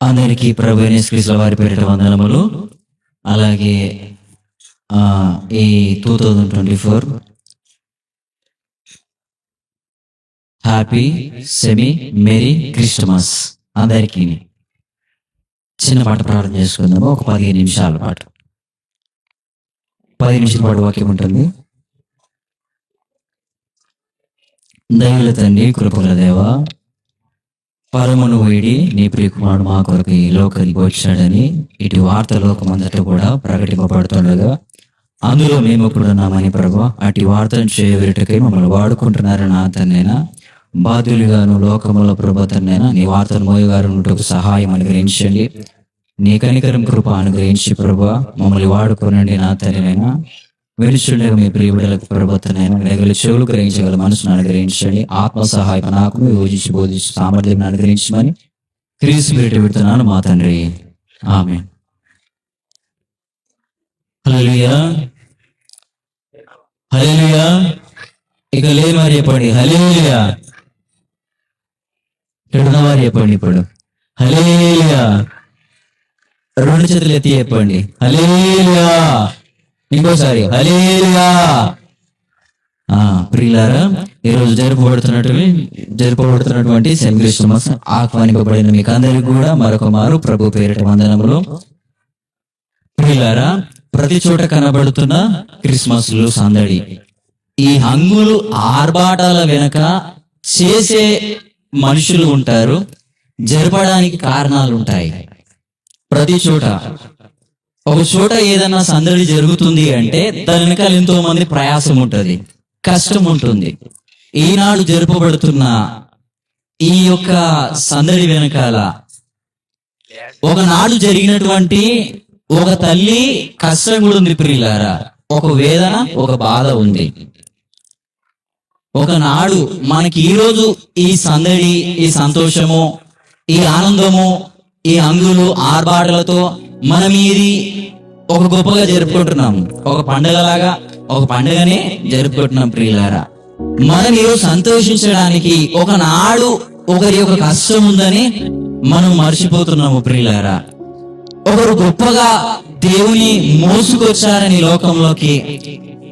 అందరికీ ప్రభు క్రీస్తుల వారి పేరిట వందనములు. అలాగే ఈ two thousand twenty four happy semi merry Christmas అందరికీ చిన్న పాట ప్రార్థన చేసుకుందాము. ఒక పదిహేను నిమిషాల పాటు. పది నిమిషాల పాటు వాక్యం ఉంటుంది. దయల తండ్రి కృపల దేవా పరమును వేడి నీ ప్రియకుమారుడు మా కొరకు ఈ లోకానికి వచ్చాడని ఇటు వార్త లోకమంతటా కూడా ప్రకటింపబడుతుండగా అందులో మేము కూడా ఉన్నామని ప్రభు అటు వార్తను చేయవేటకై మమ్మల్ని వాడుకుంటున్నారని అతన్నైనా బాధ్యులుగాను లోకముల ప్రభుత్వనైనా నీ వార్తను మోయగారు సహాయం అనుగ్రహించండి. నీ కనికరం కృప అనుగ్రహించి ప్రభు మమ్మల్ని వాడుకోనండి నా తల్లినైనా వెలుచుండగా మీ ప్రియుడలకు ప్రభుత్వనైనా లేగల చెవులు గ్రహించగల మనసును అనుగ్రహించండి. ఆత్మ సహాయం నాకు యోజించి బోధించి సామర్థ్యం అనుగ్రహించమని క్రీస్తు పేరిట పెడుతున్నాను మా తండ్రి. ఆమె హల్లెలూయా. హల్లెలూయా. ఇక లేని చెప్పండి. హలేలియా ఇక్కడున్న చెప్పండి ఇప్పుడు. హలేలియా రెండు చేతులు ఎత్తి చెప్పండి. హలేలియా ఇంకోసారి హల్లెలూయా. ప్రియులారా ఈరోజు జరుపబడుతున్నట్టు జరుపుబడుతున్నటువంటి సెంట్ క్రిస్టమస్ ఆహ్వానింపబడిన మీకు అందరికీ కూడా మరొక మారు ప్రభు పేరిట వందనములు. ప్రియులారా ప్రతి చోట కనబడుతున్న క్రిస్మస్లు సందడి. ఈ హంగులు ఆర్భాటాల వెనక చేసే మనుషులు ఉంటారు. జరపడానికి కారణాలు ఉంటాయి. ప్రతి చోట ఒక చోట ఏదైనా సందడి జరుగుతుంది అంటే దాని వెనకాల ఎంతో మంది ప్రయాసం ఉంటుంది కష్టం ఉంటుంది. ఈనాడు జరుపబడుతున్న ఈ యొక్క సందడి వెనకాల ఒకనాడు జరిగినటువంటి ఒక తల్లి కష్టం కూడా ఉంది ప్రియులారా. ఒక వేదన ఒక బాధ ఉంది. ఒకనాడు మనకి ఈ రోజు ఈ సందడి ఈ సంతోషము ఈ ఆనందము ఈ అంగులు ఆర్భాటలతో మనం ఇది ఒక గొప్పగా జరుపుకుంటున్నాం. ఒక పండగలాగా ఒక పండగనే జరుపుకుంటున్నాం ప్రియులారా. మనం ఈరోజు సంతోషించడానికి ఒకనాడు ఒకరి యొక్క కష్టం ఉందని మనం మర్చిపోతున్నాము ప్రియులారా. ఒకరు గొప్పగా దేవుని మోసుకొచ్చారని లోకంలోకి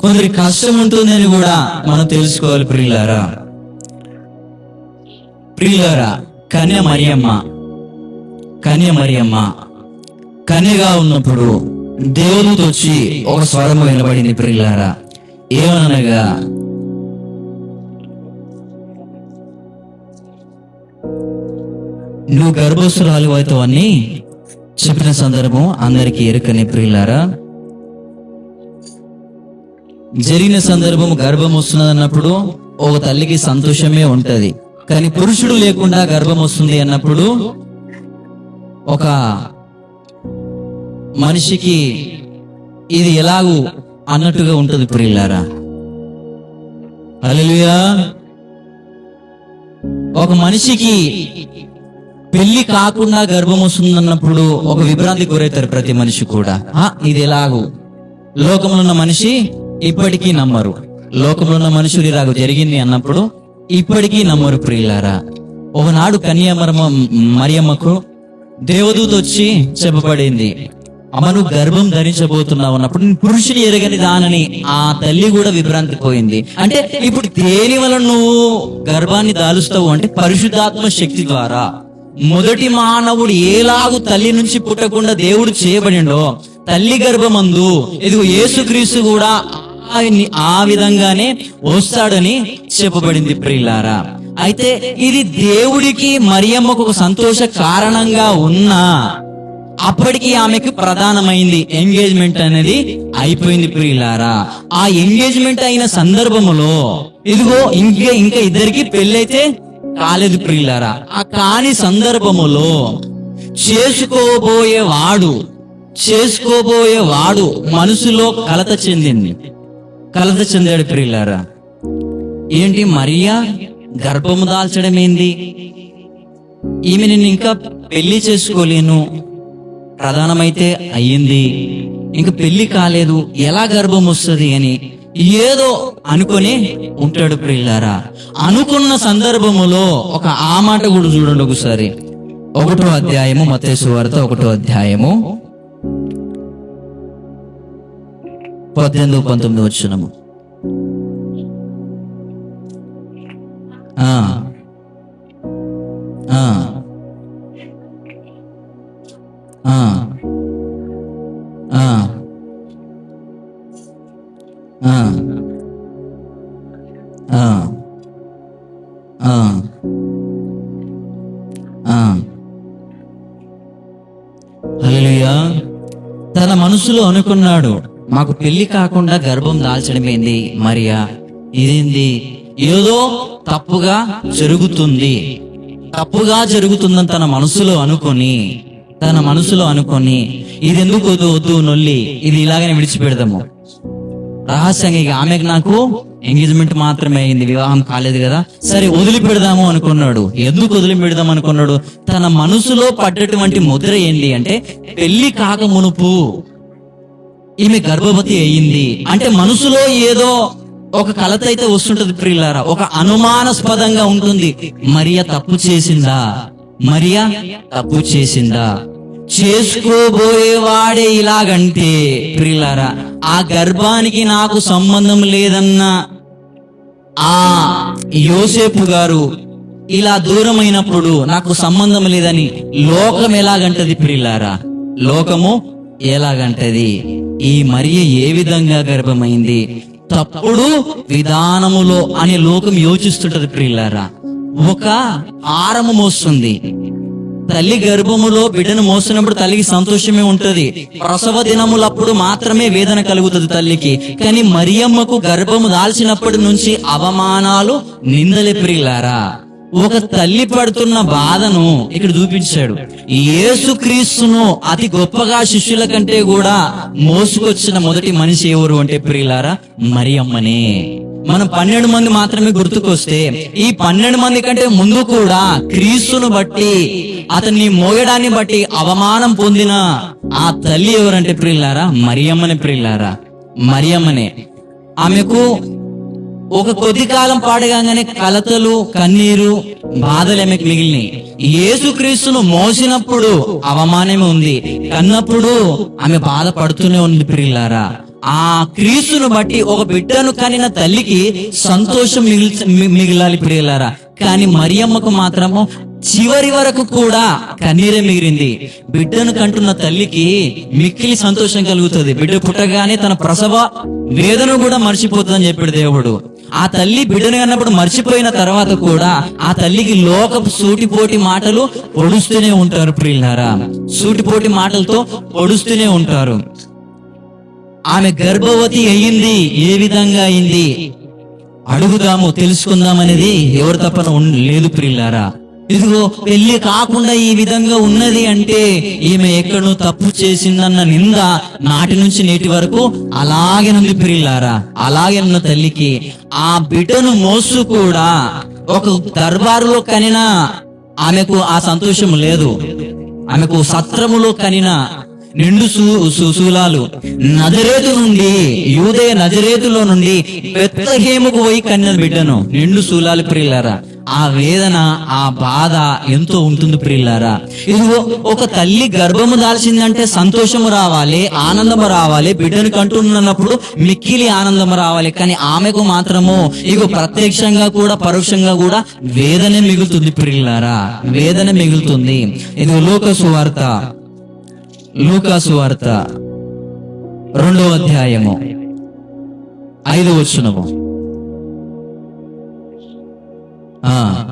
కొందరి కష్టం ఉంటుందని కూడా మనం తెలుసుకోవాలి ప్రియులారా. ప్రియులారా కన్య మరియమ్మ కన్య మరియమ్మ కన్యగా ఉన్నప్పుడు దేవునితో వచ్చి ఒక స్వరము వినబడింది ప్రియులారా. ఏమనగా నువ్వు గర్భస్థురాలు అవుతావు అని చెప్పిన సందర్భం అందరికీ ఎరుకని ప్రియులారా. జరిగిన సందర్భం గర్భం వస్తున్నది అన్నప్పుడు ఒక తల్లికి సంతోషమే ఉంటది. కానీ పురుషుడు లేకుండా గర్భం వస్తుంది అన్నప్పుడు ఒక మనిషికి ఇది ఎలాగూ అన్నట్టుగా ఉంటుంది ప్రియులారా. అలలుయా ఒక మనిషికి పెళ్ళి కాకుండా గర్భం వస్తుందన్నప్పుడు ఒక విభ్రాంతి గురవుతారు ప్రతి మనిషి కూడా. ఇది ఎలాగూ లోకంలో ఉన్న మనిషి ఇప్పటికీ నమ్మరు. లోకంలో ఉన్న మనుషులు ఇలాగ జరిగింది అన్నప్పుడు ఇప్పటికీ నమ్మరు ప్రియులారా. ఒకనాడు కన్యామరమ మరియమ్మకు దేవదూత వచ్చి చెప్పబడింది అమ్మను గర్భం ధరించబోతున్నావు అన్నప్పుడు పురుషుని ఎరగని దానని ఆ తల్లి కూడా విభ్రాంతి పోయింది అంటే ఇప్పుడు దేని వల్ల నువ్వు గర్భాన్ని దాలుస్తావు అంటే పరిశుద్ధాత్మ శక్తి ద్వారా. మొదటి మానవుడు ఏలాగు తల్లి నుంచి పుట్టకుండా దేవుడు చేయబడిండో తల్లి గర్భమందు ఇదిగో యేసుక్రీస్తు కూడా ఆయన్ని ఆ విధంగానే వస్తాడని చెప్పబడింది ప్రియులారా. అయితే ఇది దేవుడికి మరియమ్మకు ఒక సంతోష కారణంగా ఉన్నా అప్పటికి ఆమెకు ప్రధానమైంది ఎంగేజ్మెంట్ అనేది అయిపోయింది ప్రియులారా. ఆ ఎంగేజ్మెంట్ అయిన సందర్భములో ఇదిగో ఇంకా ఇంకా ఇద్దరికి పెళ్ళైతే కాలేదు ప్రియులారా. ఆ కాని సందర్భములో చేసుకోబోయే వాడు చేసుకోబోయే వాడు మనసులో కలత చెందింది. కలత చెందాడు ప్రియులారా. ఏంటి మరియా? గర్భము దాల్చడం ఏంది ఈమె నేను ఇంకా పెళ్ళి చేసుకోలేను. ప్రధానమైతే అయ్యింది. ఇంక పెళ్ళి కాలేదు ఎలా గర్భం వస్తుంది అని ఏదో అనుకొని ఉంటాడు ప్రియులారా. అనుకున్న సందర్భములో ఒక ఆ మాట కూడా చూడండి ఒకసారి. ఒకటో అధ్యాయము మతేసు వార్త ఒకటో అధ్యాయము. పద్దెనిమిది పంతొమ్మిది వచ్చినము తన మనసులో అనుకున్నాడు మాకు పెళ్ళి కాకుండా గర్భం దాల్చడమేంది మరియా? ఇదేంది? ఏదో తప్పుగా జరుగుతుంది. తప్పుగా జరుగుతుందని తన మనసులో అనుకొని తన మనసులో అనుకొని ఇది ఎందుకు వద్దు వద్దు నొల్లి ఇది ఇలాగనే విడిచిపెడదాము. రహస్యంగా ఇక ఆమెకు నాకు ఎంగేజ్మెంట్ మాత్రమే అయింది. వివాహం కాలేదు కదా. సరే వదిలిపెడదాము అనుకున్నాడు. ఎందుకు వదిలిపెడదాం అనుకున్నాడు? తన మనసులో పడ్డటువంటి ముద్ర ఏంటి అంటే పెళ్ళి కాక మునుపు ఈమె గర్భవతి అయింది. అంటే మనసులో ఏదో ఒక కలత అయితే వస్తుంటది ప్రియులారా. ఒక అనుమానాస్పదంగా ఉంటుంది. మరియా తప్పు చేసిందా? మరియా తప్పు చేసిందా? చేసుకోబోయేవాడే ఇలాగంటే ప్రియులారా ఆ గర్భానికి నాకు సంబంధం లేదన్న ఆ యోసేపు గారు ఇలా దూరమైనప్పుడు నాకు సంబంధం లేదని లోకం ఎలాగంటది ప్రిల్లారా? లోకము ఎలాగంటది? ఈ మరియ ఏ విధంగా గర్భమైంది? తప్పుడు విధానములో అనే లోకం యోచిస్తుంటది ప్రియులారా ఒక ఆరము మోస్తుంది. తల్లి గర్భములో బిడ్డను మోసినప్పుడు తల్లికి సంతోషమే ఉంటది. ప్రసవ దినములప్పుడు మాత్రమే వేదన కలుగుతుంది తల్లికి. కానీ మరియమ్మకు గర్భము దాల్చినప్పటి నుంచి అవమానాలు నిందలే ప్రియులారా ఒక తల్లి పడుతున్న బాధను ఇక్కడ చూపించాడు. యేసుక్రీస్తును అతి గొప్పగా శిష్యుల కంటే కూడా మోసుకొచ్చిన మొదటి మనిషి ఎవరు అంటే ప్రియులారా? మరియమ్మనే. మనం పన్నెండు మంది మాత్రమే గుర్తుకొస్తే ఈ పన్నెండు మంది కంటే ముందు కూడా క్రీస్తును బట్టి అతన్ని మోయడాన్ని బట్టి అవమానం పొందిన ఆ తల్లి ఎవరంటే ప్రియులారా? మరియమ్మనే ప్రియులారా. మరియమ్మనే. ఆమెకు ఒక కొద్ది కాలం పాడగానే కలతలు కన్నీరు బాధలు ఆమెకు మిగిలినాయి. యేసుక్రీస్తును మోసినప్పుడు అవమానమే ఉంది. కన్నప్పుడు ఆమె బాధపడుతూనే ఉంది పిల్లారా ఆ క్రీస్తును బట్టి ఒక బిడ్డను కనిన తల్లికి సంతోషం మిగిల్ మి- మిగిలాలి ప్రియులారా. కానీ మరియమ్మకు మాత్రము చివరి వరకు కూడా కన్నీరే మిగిలింది. బిడ్డను కంటున్న తల్లికి మిక్కిలి సంతోషం కలుగుతుంది. బిడ్డ పుట్టగానే తన ప్రసవ వేదన కూడా మర్చిపోతుందని చెప్పాడు దేవుడు. ఆ తల్లి బిడ్డను కన్నప్పుడు మర్చిపోయిన తర్వాత కూడా ఆ తల్లికి లోకపు సూటిపోటి మాటలు పొడుస్తూనే ఉంటారు ప్రియులారా. సూటిపోటి మాటలతో పొడుస్తూనే ఉంటారు. ఆమె గర్భవతి అయ్యింది ఏ విధంగా అయింది? అడుగుదాము తెలుసుకుందాం అనేది ఎవరు తప్పన ఉన్- లేదు ప్రియులారా. ఇదిగో పెళ్ళి కాకుండా ఈ విధంగా ఉన్నది అంటే ఈమె ఎక్కడో తప్పు చేసిందన్న నింద నాటి నుంచి నేటి వరకు అలాగే నుండి పిల్లారా అలాగే ఉన్న తల్లికి. ఆ బిడ్డను మోసు కూడా ఒక దర్బారులో కనిన ఆమెకు ఆ సంతోషం లేదు. ఆమెకు సత్రములో కనిన నిండు సుశూలాలు నజరేతు నుండి యూదే నజరేతులో నుండి బెత్లహేముకు పోయి కన్యల బిడ్డను. నిండు శూలాలు ప్రియులారా ఆ వేదన ఆ బాధ ఎంతో ఉంటుంది ప్రియులారా. ఇదిగో ఒక తల్లి గర్భము దాల్చిందంటే సంతోషము రావాలి ఆనందము రావాలి బిడ్డను కంటున్నప్పుడు మిక్కిలి ఆనందము రావాలి. కానీ ఆమెకు మాత్రము ఇగో ప్రత్యక్షంగా కూడా పరోక్షంగా కూడా వేదన మిగులుతుంది ప్రియులారా. వేదన మిగులుతుంది. ఇది లోకసు వార్త లూకాసు వార్త రెండో అధ్యాయము. ఐదు వచ్చినము 嗯。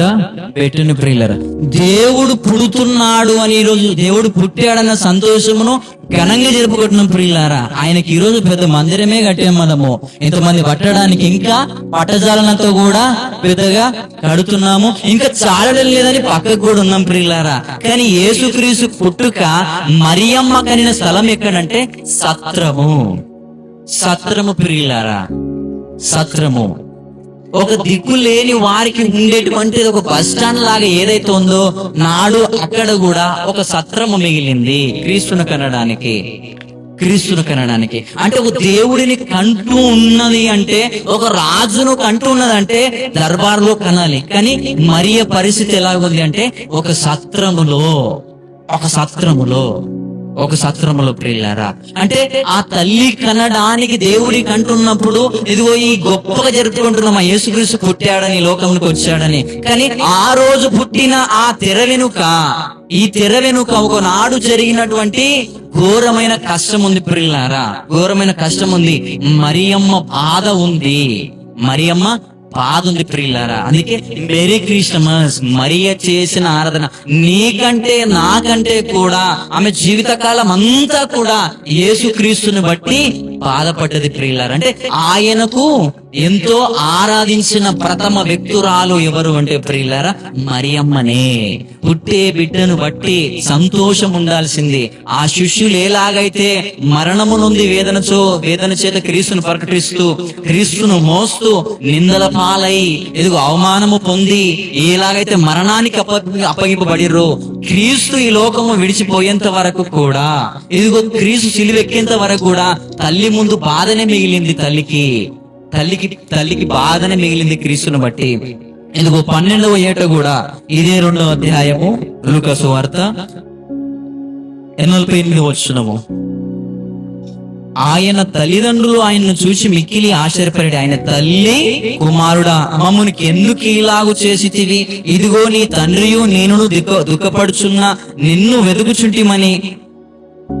ఆ పెట్టిన ప్రియులర. దేవుడు పుడుతున్నాడు అని ఈరోజు దేవుడు పుట్టాడన్న సంతోషమును ఘనంగా జరుపుకుంటున్నాం ప్రియులారా. ఆయనకి ఈ రోజు పెద్ద మందిరమే కట్టాం మనము. ఇంతమంది పట్టడానికి ఇంకా పట్టజాలనతో కూడా పెద్దగా కడుతున్నాము. ఇంకా చాలడం లేదని పక్కకు కూడా ఉన్నాం ప్రియులారా. కానీ ఏసుక్రీసు పుట్టుక మరియమ్మ కనిన స్థలం ఎక్కడంటే సత్రము. సత్రము ప్రియులారా. సత్రము. ఒక దిక్కు లేని వారికి ఉండేటువంటి ఒక బస్ స్టాండ్ లాగా ఏదైతే ఉందో నాడు అక్కడ కూడా ఒక సత్రము మిగిలింది. క్రీస్తును కనడానికి. క్రీస్తును కనడానికి. అంటే ఒక దేవుడిని కంటూ ఉన్నది అంటే ఒక రాజును కంటూ ఉన్నదంటే దర్బార్లో కనాలి. కానీ మరియ పరిస్థితి ఎలాగుంది అంటే ఒక సత్రములో ఒక సత్రములో. ఒక సత్రములో ప్రియులారా. అంటే ఆ తల్లి కనడానికి దేవుడి కంటున్నప్పుడు ఇదిగో ఈ గొప్పగా జరుపుకుంటున్నాం మా యేసుక్రీస్తు పుట్టాడని లోకమునికి లోకంలోకి వచ్చాడని. కానీ ఆ రోజు పుట్టిన ఆ తెర వెనుక ఈ తెర వెనుక ఒకనాడు జరిగినటువంటి ఘోరమైన కష్టం ఉంది ప్రియులారా. ఘోరమైన కష్టం ఉంది మరియమ్మ బాధ ఉంది. మరియమ్మ బాగుంది ప్రియులారా. అందుకే మెరీ క్రిస్టమస్ మరియ చేసిన ఆరాధన నీకంటే నాకంటే కూడా ఆమె జీవితకాలం అంతా కూడా యేసుక్రీస్తుని బట్టి బాధపడ్డది ప్రియులారు. అంటే ఆయనకు ఎంతో ఆరాధించిన ప్రథమ వ్యక్తురాలు ఎవరు అంటే ప్రియులారా మరియమ్మనే. పుట్టే బిడ్డను బట్టి సంతోషం ఉండాల్సింది. ఆ శిష్యులు ఎలాగైతే మరణము నుండి వేదనచో వేదన చేత క్రీస్తును ప్రకటిస్తూ క్రీస్తును మోస్తూ నిందల పాలై ఎదుగు అవమానము పొంది ఎలాగైతే మరణానికి అప్ప అప్పగింపబడిర్రో క్రీస్తు ఈ లోకము విడిచిపోయేంత వరకు కూడా ఇదిగో క్రీస్తు సిలువెక్కేంత వరకు కూడా తల్లి ముందు బాధనే మిగిలింది తల్లికి. తల్లికి తల్లికి బాధనే మిగిలింది క్రీస్తుని బట్టి. ఇదిగో పన్నెండవ ఏట కూడా ఇదే రెండవ అధ్యాయము లూకసు వార్త ఎనభై ఎనిమిది వచ్చినము ఆయన తల్లిదండ్రులు ఆయనను చూసి మిక్కిలి ఆశ్చర్యపడి ఆయన తల్లి కుమారుడా మమ్మునికి ఎందుకు ఇలాగు చేసితివి? ఇదిగో నీ తండ్రియు నేను దుఃఖ దుఃఖపడుచున్న నిన్ను వెతుకుచుంటిమని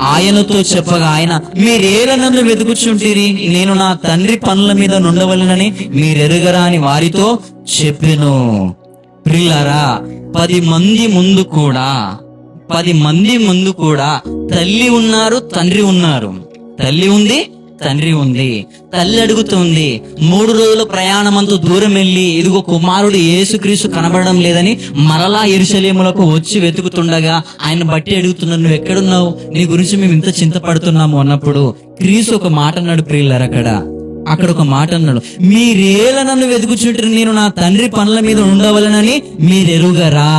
ఆయనతో చెప్పగా ఆయన మీరేల నన్ను వెతుకుచుంటిరి? నేను నా తండ్రి పనుల మీద నుండవలనని మీరెరుగరా అని వారితో చెప్పెను. ప్రిల్లరా పది మంది ముందు కూడా పది మంది ముందు కూడా తల్లి ఉన్నారు తండ్రి ఉన్నారు. తల్లి ఉంది తండ్రి ఉంది. తల్లి అడుగుతుంది మూడు రోజుల ప్రయాణమంతా దూరం వెళ్ళి ఇదిగో కుమారుడు యేసుక్రీస్తు కనబడడం లేదని మరలా ఎరుసలేములకు వచ్చి వెతుకుతుండగా ఆయన బట్టి అడుగుతున్న నువ్వు ఎక్కడున్నావు? నీ గురించి మేము ఇంత చింతపడుతున్నాము అన్నప్పుడు క్రీస్తు ఒక మాట అన్నాడు ప్రియులరు అక్కడ. అక్కడ ఒక మాట అన్నాడు మీరేళ నన్ను వెతుకుచుంటారు నేను నా తండ్రి పనుల మీద ఉండవలనని మీరెరుగరా?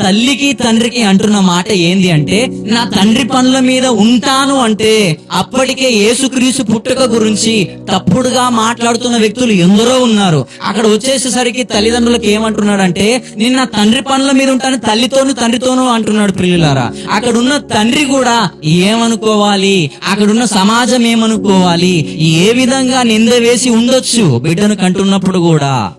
తల్లికి తండ్రికి అంటున్న మాట ఏంది అంటే నా తండ్రి పనుల మీద ఉంటాను అంటే అప్పటికే యేసుక్రీసు పుట్టుక గురించి తప్పుడుగా మాట్లాడుతున్న వ్యక్తులు ఎందరో ఉన్నారు. అక్కడ వచ్చేసేసరికి తల్లిదండ్రులకు ఏమంటున్నాడంటే నేను నా తండ్రి పనుల మీద ఉంటాను తల్లితోనూ తండ్రితోనూ అంటున్నాడు ప్రియులారా. అక్కడున్న తండ్రి కూడా ఏమనుకోవాలి? అక్కడున్న సమాజం ఏమనుకోవాలి? ఏ విధంగా నింద వేసి ఉండొచ్చు బిడ్డను కంటున్నప్పుడు కూడా?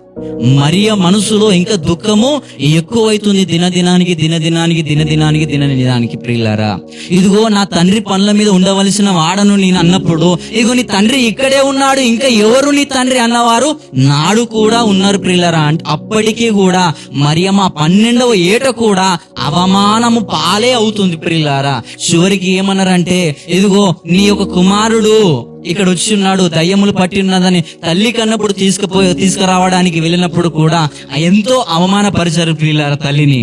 మరియ మనసులో ఇంకా దుఃఖము ఎక్కువైతుంది. దినదినానికి దినదినానికి దినదినానికి దినదినానికి ప్రియులారా. ఇదిగో నా తండ్రి పనుల మీద ఉండవలసిన వాడను నేను అన్నప్పుడు ఇదిగో నీ తండ్రి ఇక్కడే ఉన్నాడు ఇంకా ఎవరు నీ తండ్రి అన్నవారు? నాడు కూడా ఉన్నారు ప్రియులారా. అంటే అప్పటికీ కూడా మరియమ్మ పన్నెండవ ఏట కూడా అవమానము పాలే అవుతుంది ప్రియులారా. చివరికి ఏమన్నారంటే ఇదిగో నీ యొక్క కుమారుడు ఇక్కడ వచ్చి ఉన్నాడు దయ్యములు పట్టి ఉన్నదని తల్లి కన్నప్పుడు తీసుకుపోయి తీసుకురావడానికి వెళ్ళినప్పుడు కూడా ఎంతో అవమానపరిచారు ప్రియులారా తల్లిని.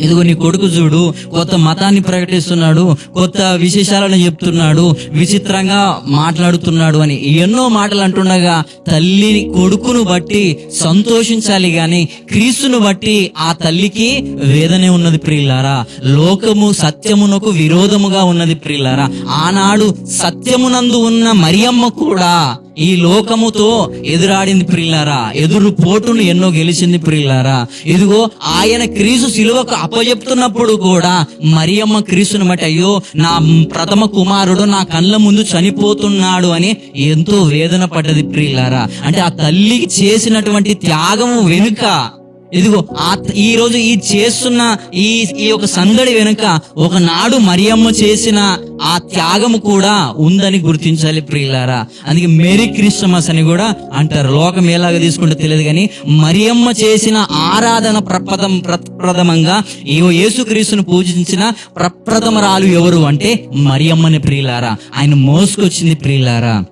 ఇదిగో నీ కొడుకు చూడు కొత్త మతాన్ని ప్రకటిస్తున్నాడు కొత్త విశేషాలను చెప్తున్నాడు విచిత్రంగా మాట్లాడుతున్నాడు అని ఎన్నో మాటలు అంటుండగా తల్లి కొడుకును బట్టి సంతోషించాలి గాని క్రీస్తును బట్టి ఆ తల్లికి వేదనే ఉన్నది ప్రియులారా. లోకము సత్యమునకు విరోధముగా ఉన్నది ప్రియులారా. ఆనాడు సత్యమునందు ఉన్న మరియమ్మ కూడా ఈ లోకముతో ఎదురాడింది ప్రియులారా ఎదురు పోటును ఎన్నో గెలిచింది ప్రియులారా. ఇదిగో ఆయన క్రీసు సిలువకు అప్పజెప్తున్నప్పుడు కూడా మరియమ్మ క్రీసును బట్టి అయ్యో నా ప్రథమ కుమారుడు నా కళ్ళ ముందు చనిపోతున్నాడు అని ఎంతో వేదన పడ్డది ప్రియులారా. అంటే ఆ తల్లికి చేసినటువంటి త్యాగము వెనుక ఇదిగో ఆ ఈ రోజు ఈ చేస్తున్న ఈ ఈ యొక్క సందడి వెనుక ఒకనాడు మరియమ్మ చేసిన ఆ త్యాగము కూడా ఉందని గుర్తించాలి ప్రియులారా. అందుకే మేరీ క్రిస్టమస్ అని కూడా అంటారు. లోకం ఎలాగ తీసుకుంటే తెలియదు కానీ మరియమ్మ చేసిన ఆరాధన ప్రప్రథం ప్రప్రథమంగా ఈ యేసుక్రీస్తును పూజించిన ప్రప్రథమరాలు ఎవరు అంటే మరియమ్మని ప్రియులారా. ఆయన మోసుకొచ్చింది ప్రియులారా.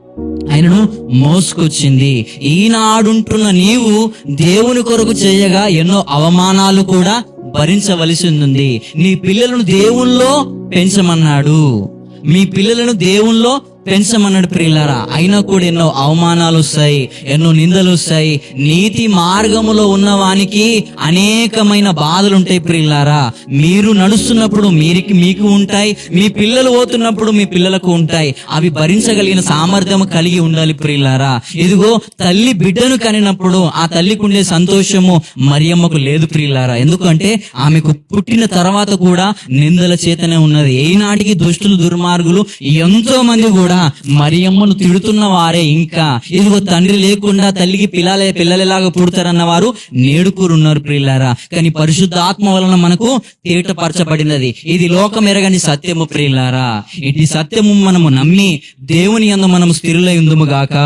ఆయనను మోసుకొచ్చింది. ఈనాడుంటున్న నీవు దేవుని కొరకు చేయగా ఎన్నో అవమానాలు కూడా భరించవలసి ఉంది. నీ పిల్లలను దేవుల్లో పెంచమన్నాడు. మీ పిల్లలను దేవుల్లో పెంచమన్నాడు ప్రియులారా. అయినా కూడా ఎన్నో అవమానాలు వస్తాయి ఎన్నో నిందలు వస్తాయి. నీతి మార్గములో ఉన్నవానికి అనేకమైన బాధలు ఉంటాయి ప్రియులారా. మీరు నడుస్తున్నప్పుడు మీరికి మీకు ఉంటాయి మీ పిల్లలు పోతున్నప్పుడు మీ పిల్లలకు ఉంటాయి. అవి భరించగలిగిన సామర్థ్యం కలిగి ఉండాలి ప్రియులారా. ఇదిగో తల్లి బిడ్డను కనినప్పుడు ఆ తల్లికి ఉండే సంతోషము మరియమ్మకు లేదు ప్రియులారా. ఎందుకంటే ఆమెకు పుట్టిన తర్వాత కూడా నిందల చేతనే ఉన్నది. ఏనాటికి దుష్టులు దుర్మార్గులు ఎంతో మంది కూడా మరియమ్మను తిడుతున్న వారే ఇంకా. ఇదిగో తండ్రి లేకుండా తల్లికి పిల్లలే పిల్లలేలాగా పుడతారన్న వారు నేడుకూరున్నారు ప్రియులారా. కానీ పరిశుద్ధ ఆత్మ వలన మనకు తేటపరచబడినది. ఇది లోకం ఎరగని సత్యము ప్రియులారా. ఇది సత్యము మనము నమ్మి దేవుని అందు మనము స్థిరులై ఉందుము గాక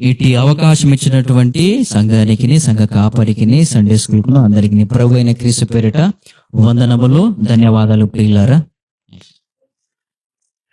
ఇటు అవకాశం ఇచ్చినటువంటి సంఘానికి సంఘ కాపరికి సండే స్కూల్ అందరికి ప్రభు అయిన క్రీస్తు పేరిట వందనములు ధన్యవాదాలు ప్రియులారా.